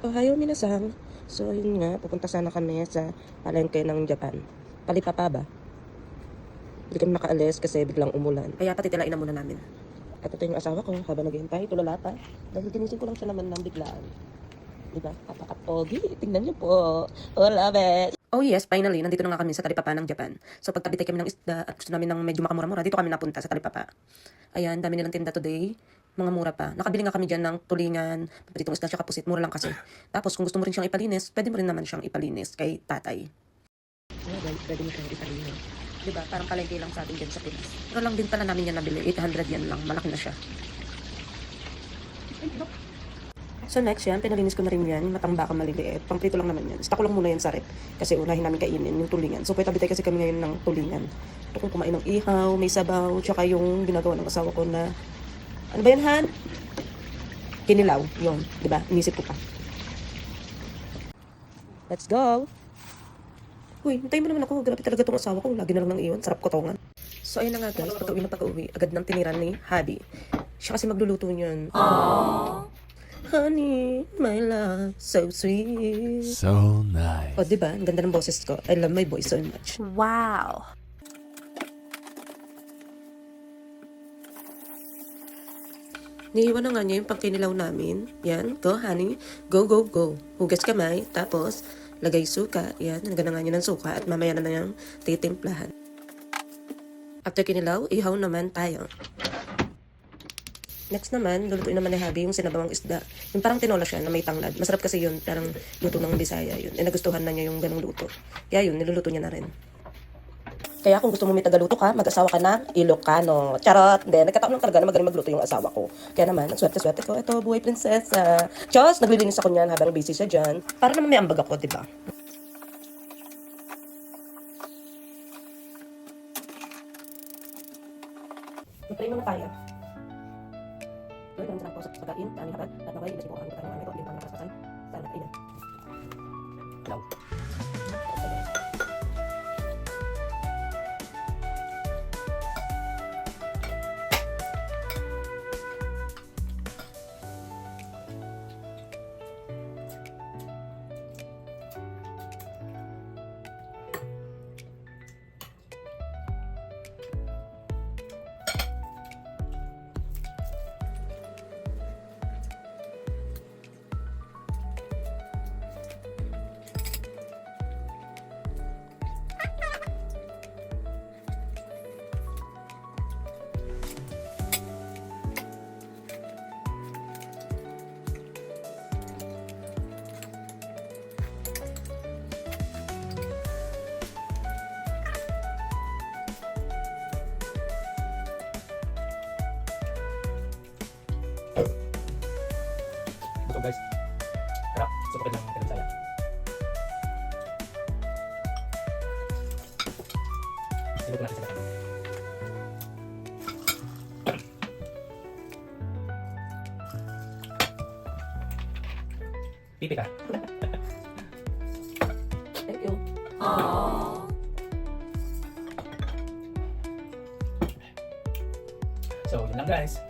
Ohayo minasan. So, yun nga, pupunta sana kami sa palengke ng Japan. Palipapa ba? Hindi kami makaalis kasi biglang umulan. Kaya patitilain na muna namin. At ito yung asawa ko habang naghihintay, tulalata. Dahil ginising ko lang siya naman ng biglaan. Diba? Kapakapogi. Tingnan niyo po. Oh, love it. Oh yes, finally, nandito na nga kami sa Talipapa ng Japan. So pagtabi tayo kami ng isda at gusto namin ng medyo makamura-mura, dito kami napunta sa Talipapa. Ayan, dami nilang tinda today. Mga mura pa. Nakabili nga kami dyan ng tulingan, papritong isda siya kapusit, mura lang kasi. Tapos kung gusto mo rin siyang ipalinis, pwede mo rin naman siyang ipalinis kay tatay. Ano ba, pwede mo siyang ipalinis. Diba? Parang palengke lang sa atin dyan sa Pinas. Pero lang din pala namin yan nabili. 800 yan lang. Malaki na siya. So next yan, pinalinis ko na rin yan, matambaka maliliit. Pangprito lang naman yan. Stock ko lang muna yan sa rep. Kasi unahin namin kainin yung tulingan. So pwede kasi kami ngayon ng tulingan. Ito kung kumain ng ihaw, may sabaw, tsaka yung ginagawa ng asawa ko na, ano ba yan, Han? Kinilaw. Yun, di ba? Inisip ko pa. Let's go! Uy, hintayin mo naman ako. Grabe talaga tong asawa ko. Lagi na lang nang iyon. Sarap kotongan. So, ayun na nga guys. Pagka-uwi na pagka-uwi, agad nang tiniran ni Habi. Siya kasi magluluto niyan. Honey, my love, so sweet. So nice. O, di ba? Ang ganda ng boses ko. I love my voice so much. Wow. Niiwan na nga niya yung pangkinilaw namin. Yan, go honey. Go, go, go. Hugas kamay. Tapos, lagay suka. Yan, hanggang na nga niya ng suka. At mamaya na na yung titimplahan. After kinilaw, ihaw naman tayo. Next naman, lulutuin naman ni Habi yung sinabawang isda. Yung parang tinola siya na may tanglad. Masarap kasi yun, parang luto ng Bisaya yun. Eh, nagustuhan na niya yung ganong luto. Kaya yun, niluluto niya na rin. Kaya kung gusto mo may tagaluto ka, mag-asawa ka ng Ilocano. Charot! Hindi, nagkataon lang talaga na magaling magluto yung asawa ko. Kaya naman, ang swerte-swerte ko. Ito, buhay prinsesa. Diyos, naglilinis ako niyan habang busy siya dyan. Para naman may ambag ako, di ba? Mag-pray muna tayo. Salamat po sa pagkain, sa aming habat, at naway, ilagay po ang aming pagkain ang nakasasan. Sana, amen. Hello. Guys. Sarap. Supakin ng kalinsaya. Sinuko natin sa. Pipi ka. Thank you. So, yun lang guys.